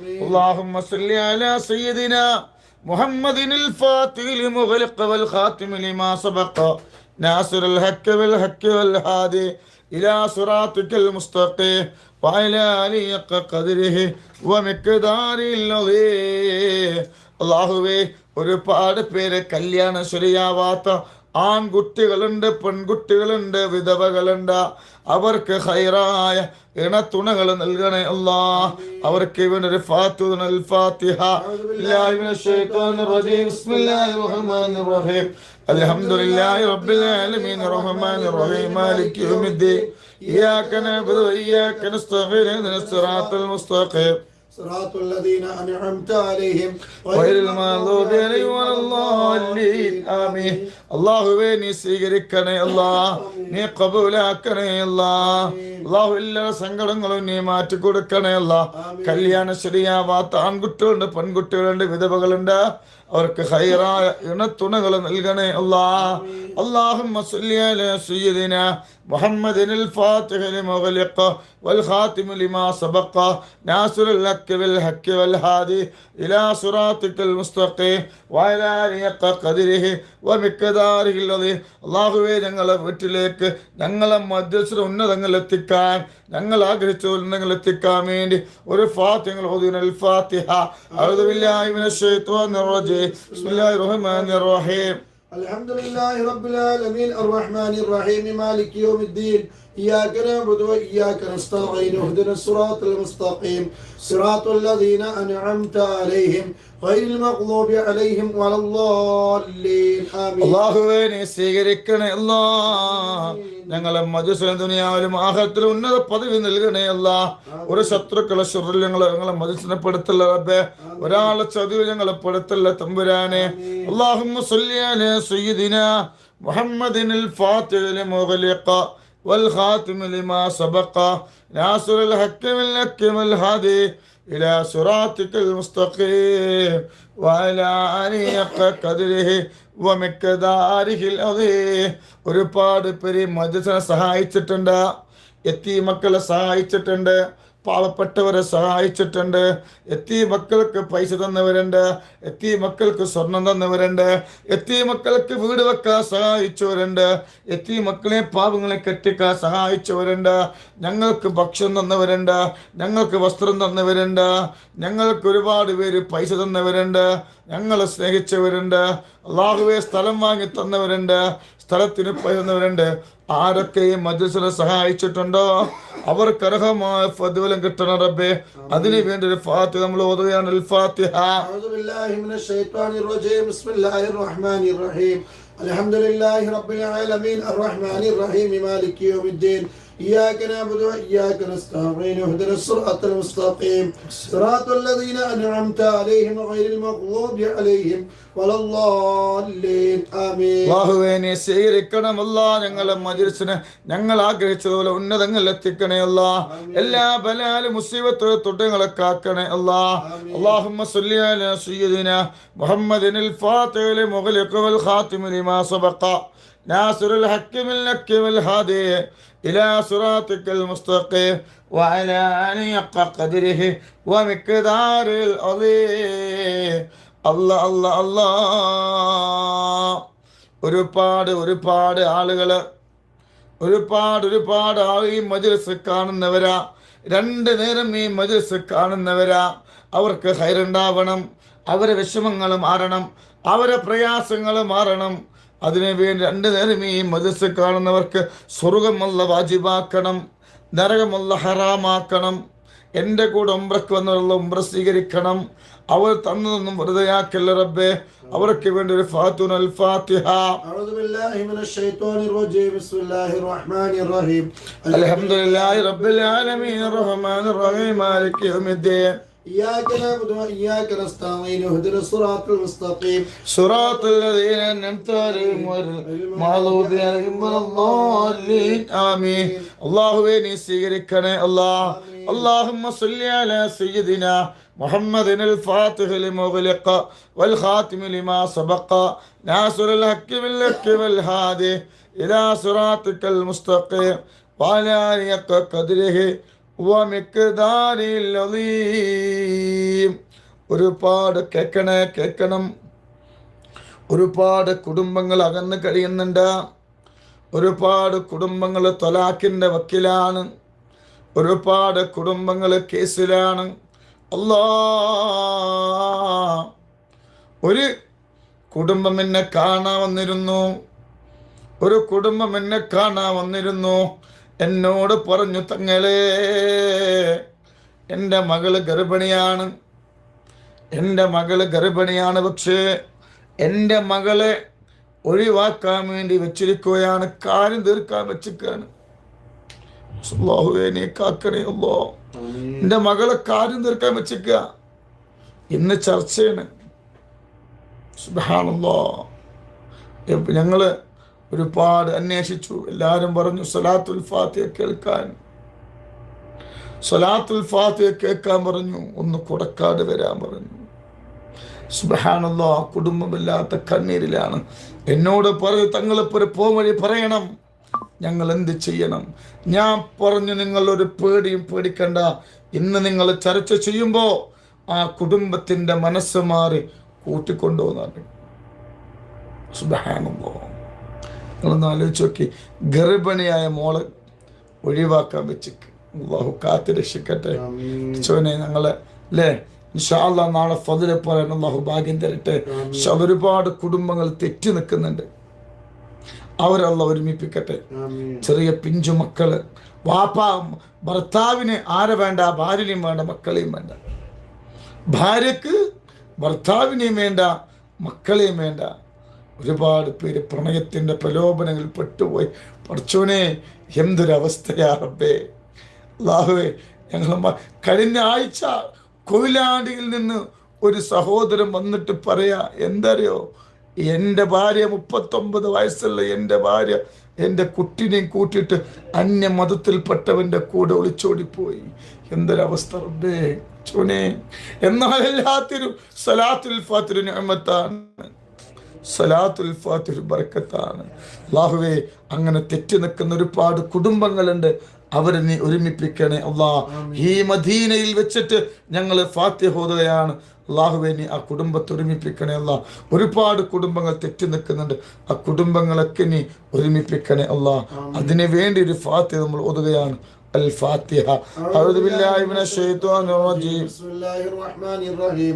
اللهم صل على سيدنا محمد الفاتح لمغلق والخاتم لما سبق ناصر الحق بالحق والهادي إلى صراطك المستقيم وعلى آله حق قدره ومقداره العظيم അള്ളാഹുവേ ഒരുപാട് പേര് കല്യാണം ശരിയാവാത്ത ആൺകുട്ടികളുണ്ട് പെൺകുട്ടികളുണ്ട് വിധവകളുണ്ട് അവർക്ക് ഹൈറായ ഇണത്തുണകൾ നൽകണേ അല്ലാ അവർക്ക് ഇവനൊരു ഫാത്തുന അൽ ഫാത്തിഹ ബില്ലാഹി മിനശ് ശൈത്വാനിർ റജീം ബിസ്മില്ലാഹിർ റഹ്മാനിർ റഹീം അൽഹംദുലില്ലാഹി റബ്ബിൽ ആലമീൻ റഹ്മാനിർ റഹീം മാലികി യൗമിദ്ദീൻ ഇയ്യാക നഅബുദു വഇയ്യാക നസ്തഈൻ ഇഹ്ദിന സിറാത്തൽ മുസ്തഖീം صراط الذين أنعمت عليهم غير المغضوب عليهم ആമീൻ ആമീൻ. അള്ളാഹുവേ നീ സ്വീകരിക്കണേ അല്ലാ നീ കബൂലാക്കണേ അല്ലാ അള്ളാഹു എല്ലാ സങ്കടങ്ങളും നീ മാറ്റി കൊടുക്കണേ അല്ലാ കല്യാണം ശരിയാവാത്ത ആൺകുട്ടികളുണ്ട് പെൺകുട്ടികളുണ്ട് വിധവകളുണ്ട് അവർക്ക് ഹൈറായ ഇണത്തുണകൾ നൽകണേ അല്ലാ اللهم صل على سيدنا محمد الفاتح لما غلق والخاتم لما سبق ناصر الحق بالحق والهادي إلى صراطك المستقيم وعلى آله حق قدره ومقداره الذي അള്ളാഹുവെ ഞങ്ങളെ വീട്ടിലേക്ക് ഞങ്ങളെ മധ്യസ്ഥ ഉന്നതങ്ങൾ എത്തിക്കാൻ ഞങ്ങൾ ആഗ്രഹിച്ച ഉന്നതങ്ങൾ എത്തിക്കാൻ വേണ്ടി ഒരു ഫാത്തിഹ ഓതുന അൽ ഫാത്തിഹ അഊദു ബില്ലാഹി മിനശ് ശൈത്വാനിർ റജീം ബിസ്മില്ലാഹിർ റഹ്മാനിർ റഹീം الحمد لله رب العالمين الرحمن الرحيم مالك يوم الدين إياك نعبد وإياك نستعين اهدنا الصراط المستقيم صراط الذين أنعمت عليهم غير المغضوب عليهم ولا الضالين آمين അള്ളാഹുവെ നീ സ്വീകരിക്കണേ അല്ലാ ഞങ്ങളെ മജുസിലും ദുനിയാവിലും ആഹത്തിലും ഉന്നത പദവി നൽകണേ അല്ല ഒരു ശത്രുക്കളെ ശുറിൽ ഞങ്ങളെ ഞങ്ങളെ മജുസിനെ പെടുത്തല്ല റബ്ബേ ഒരാളെ ചതിവ് ഞങ്ങളെ പെടുത്തല്ല തമ്പുരാനെ അള്ളാഹുമ്മ സല്ലിയാലെ സയ്യിദിന മുഹമ്മദിനിൽ ഫാത്തിഹ മുഗലിഖ والخاتم لما سبق ناصر الحق بالحق والهادي إلى صراطك المستقيم وعلى آله حق قدره ومقداره العظيم ഒരുപാട് പേര് മദ്രസനെ സഹായിച്ചിട്ടുണ്ട് എത്തി മക്കളെ സഹായിച്ചിട്ടുണ്ട് പാവപ്പെട്ടവരെ സഹായിച്ചിട്ടുണ്ട്. എത്തി മക്കൾക്ക് പൈസ തന്നവരുണ്ട്. എത്തി മക്കൾക്ക് സ്വർണം തന്നവരുണ്ട്. എത്തി മക്കൾക്ക് വീട് വെക്കാൻ സഹായിച്ചവരുണ്ട്. എത്തി മക്കളെ പാവങ്ങളെ കെട്ടിക്കാൻ സഹായിച്ചവരുണ്ട്. ഞങ്ങൾക്ക് ഭക്ഷണം തന്നവരുണ്ട്. ഞങ്ങൾക്ക് വസ്ത്രം തന്നവരുണ്ട്. ഞങ്ങൾക്ക് ഒരുപാട് പേര് പൈസ തന്നവരുണ്ട്. ഞങ്ങളെ സ്നേഹിച്ചവരുണ്ട്. അള്ളാഹുവെ സ്ഥലം വാങ്ങി തന്നവരുണ്ട് സ്ഥലത്തിന് പോയിരുന്നവരുണ്ട് ആരൊക്കെ ഈ മജസിനെ സഹായിച്ചിട്ടുണ്ടോ? അവർക്ക് അർഹമായ പ്രതിഫലം കിട്ടണം റബ്ബെ. അതിനു വേണ്ടി ഒരു ഫാത്തി നമ്മൾ ഓതുകയാണ്. അൽ ഫാത്തിഹ. ബിസ്മില്ലാഹിർ റഹ്മാനിർ റഹീം. അൽഹംദുലില്ലാഹി റബ്ബിൽ ആലമീൻ. അർ റഹ്മാനിർ റഹീം. മാലികി യൗമിദ്ദീൻ. إياك نعبد وإياك نستعين اهدنا الصراط المستقيم صراط الذين أنعمت عليهم غير المغضوب عليهم ولا الضالين آمين അള്ളാഹുവേ നീ സ്വീകരിക്കണമല്ല ഞങ്ങളെ മജിൽസിന് ഞങ്ങൾ ആഗ്രഹിച്ചതുപോലെ ഉന്നതങ്ങളിൽ എത്തിക്കണേ അല്ല എല്ലാ ബലാലും മുസീബത്ത് തൊട്ടുങ്ങളെ കാക്കണേ അല്ലാ اللهم صل على سيدنا محمد الفاتح لمغلق والخاتم لما سبق ناصر الحق من الحق والهادي إلى صراطك المستقيم وعلى آله حق قدره ومقدار العظيم الله الله الله ഒരുപാട് ഒരുപാട് ആളുകള് ഒരുപാട് ഒരുപാട് ആൾ ഈ മജ്ലിസ് കാണുന്നവരാ രണ്ട് നേരം ഈ മജ്ലിസ് കാണുന്നവരാ അവർക്ക് ഹൈറുണ്ടാവണം അവരെ വിഷമങ്ങൾ മാറണം അവരെ പ്രയാസങ്ങൾ മാറണം അതിനു വേണ്ടി രണ്ടു നേരം ഈ മദസ് കാണുന്നവർക്ക് സ്വർഗമല്ല വാജിബാക്കണം നരകമല്ല ഹറാമാക്കണം. എന്റെ കൂടെ ഉംറക്ക് വന്നവരുള്ള ഉംറ സ്വീകരിക്കണം. അവർ തന്നതൊന്നും വെറുതെയാക്കല്ല റബ്ബേ. അവർക്ക് വേണ്ടി ഒരു ഫാത്തുൻ അൽ ഫാത്തിഹ. അഊദു ബില്ലാഹി മിനശ് ശൈത്വാനിർ റജീം. ബിസ്മില്ലാഹിർ റഹ്മാനിർ റഹീം. അൽഹംദുലില്ലാഹി റബ്ബിൽ ആലമീൻ റഹ്മാനിർ റഹീം. മാലികി യൗമിദ്ദീൻ. إياك نعبد وإياك نستعين اهدنا الصراط المستقيم صراط الذين أنعمت عليهم والمغضوب عليهم ولا الضالين آمين الله إني سيركنا الله اللهم صل على سيدنا محمد الفاتح لمغلق والخاتم لما سبق ناصر الحق بالحق والهادي إلى صراطك المستقيم وعلى آلك قدره ഒരുപാട് കേൾക്കണേ കേൾക്കണം ഒരുപാട് കുടുംബങ്ങൾ അകന്ന് കഴിയുന്നുണ്ട്. ഒരുപാട് കുടുംബങ്ങൾ തൊലാക്കിന്റെ വക്കിലാണ്. ഒരുപാട് കുടുംബങ്ങൾ കേസിലാണ്. അല്ലാ. ഒരു കുടുംബം എന്നെ കാണാൻ വന്നിരുന്നു. ഒരു കുടുംബം എന്നെ കാണാൻ വന്നിരുന്നു. എന്നോട് പറഞ്ഞു തങ്ങളെ എന്റെ മകൾ ഗർഭിണിയാണ്. എന്റെ മകൾ ഗർഭിണിയാണ്. പക്ഷേ എന്റെ മകളെ ഒഴിവാക്കാൻ വേണ്ടി വെച്ചിരിക്കുകയാണ്. കാര്യം തീർക്കാൻ വെച്ചിരിക്കുകയാണ്. നീ കാക്കണേയുള്ളോ എന്റെ മകളെ കാര്യം തീർക്കാൻ വെച്ചിരിക്കുക. ഇന്ന് ചർച്ചയാണ്. സുബാണല്ലോ ഞങ്ങൾ ഒരുപാട് അന്വേഷിച്ചു. എല്ലാവരും പറഞ്ഞു സലാത്തുൽ ഫാത്തിഹ കേൾക്കാൻ. സലാത്തുൽ ഫാത്തിഹ കേൾക്കാൻ പറഞ്ഞു. ഒന്ന് കൊടക്കാട് വരാൻ പറഞ്ഞു. സുബഹാനല്ലോ ആ കുടുംബമില്ലാത്ത കണ്ണീരിലാണ്. എന്നോട് പറഞ്ഞു തങ്ങളിപ്പോൾ ഒരു പോവഴി പറയണം. ഞങ്ങൾ എന്ത് ചെയ്യണം? ഞാൻ പറഞ്ഞു നിങ്ങൾ ഒരു പേടിയും പേടിക്കണ്ട. ഇന്ന് നിങ്ങൾ ചർച്ച ചെയ്യുമ്പോൾ ആ കുടുംബത്തിന്റെ മനസ്സ് മാറി കൂട്ടിക്കൊണ്ടുപോകുന്നു സുബഹാനല്ലോ. നിങ്ങളൊന്ന് ആലോചിച്ച് നോക്കി. ഗർഭിണിയായ മോൾ ഒഴിവാക്കാൻ വെച്ചിക്ക്. അള്ളാഹു കാത്ത് രക്ഷിക്കട്ടെ. ചോനെ ഞങ്ങളെ അല്ലേ ഇൻഷാല്ല നാളെ ഫതിലെ പോലെ അള്ളാഹു ഭാഗ്യം തരട്ടെ. പക്ഷെ ഒരുപാട് കുടുംബങ്ങൾ തെറ്റി നിൽക്കുന്നുണ്ട്. അവരല്ല ഒരുമിപ്പിക്കട്ടെ. ചെറിയ പിഞ്ചു മക്കൾ. വാപ്പ ഭർത്താവിന് ആരെ വേണ്ട? ഭാര്യയും വേണ്ട മക്കളെയും വേണ്ട. ഭാര്യക്ക് ഭർത്താവിനെയും വേണ്ട മക്കളെയും വേണ്ട. ഒരുപാട് പേര് പ്രണയത്തിന്റെ പ്രലോഭനങ്ങളിൽ പെട്ടുപോയി. പഠിച്ചോനെ എന്തൊരവസ്ഥയാറബേ അള്ളാഹുവേ ഞങ്ങൾ കഴിഞ്ഞ ആഴ്ച കൊയിലാണ്ടിയിൽ നിന്ന് ഒരു സഹോദരൻ വന്നിട്ട് പറയാ എന്തറിയോ എന്റെ ഭാര്യ മുപ്പത്തൊമ്പത് വയസ്സുള്ള എന്റെ ഭാര്യ എന്റെ കുട്ടിനെയും കൂട്ടിയിട്ട് അന്യ മതത്തിൽപ്പെട്ടവന്റെ കൂടെ ഒളിച്ചോടിപ്പോയി. എന്തൊരവസ്ഥ റബ്ബേ. ചുനെ എന്നാൽ എല്ലാത്തിനും സലാത്തുൽ ഫാത്തിരു നിഅമത്താണ്. സലാത്തുൽ ഫാത്തിഹ് ബർക്കത്താണ് അള്ളാഹുവേ അങ്ങനെ തെറ്റി നിൽക്കുന്ന ഒരുപാട് കുടുംബങ്ങളുണ്ട് അവരെ നീ ഒരുമിപ്പിക്കണേ അള്ളാ ഈ മദീനയിൽ വെച്ചിട്ട് ഞങ്ങൾ ഫാത്തിഹ ഓതുകയാണ് അള്ളാഹുവേ നീ ആ കുടുംബത്തെ ഒരുമിപ്പിക്കണേ അല്ലാ ഒരുപാട് കുടുംബങ്ങൾ തെറ്റി നിൽക്കുന്നുണ്ട് ആ കുടുംബങ്ങളൊക്കെ നീ ഒരുമിപ്പിക്കണേ അല്ലാ അതിനു വേണ്ടി ഒരു ഫാത്തിഹ നമ്മൾ ഓതുകയാണ് അൽ ഫാത്തിഹ أعوذ بالله من الشيطان الرجيم بسم الله الرحمن الرحيم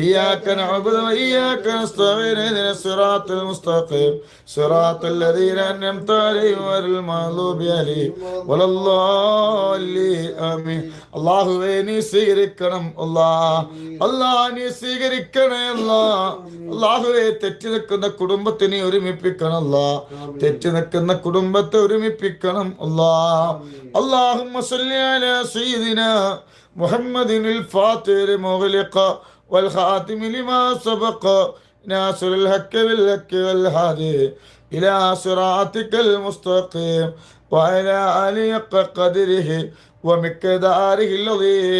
إياك نعبد وإياك نستعين اهدنا الصراط المستقيم صراط الذين أنعمت عليهم غير المغضوب عليهم ولا الضالين آمين അള്ളാഹുവേ നീ സ്വീകരിക്കണം അല്ലാ അല്ലാ നീ സ്വീകരിക്കണേ അല്ലാ അള്ളാഹുവേ തെറ്റി നിൽക്കുന്ന കുടുംബത്തിനെ ഒരുമിപ്പിക്കണം അല്ലാ തെറ്റി നിൽക്കുന്ന കുടുംബത്തെ ഒരുമിപ്പിക്കണം അല്ലാ اللهم صل على سيدنا محمد الفاتح المغلق والخاتم لما سبق ناصر الحق بالحق والهادي إلى صراطك المستقيم وعلى آله حق قدره ومقداره العظيم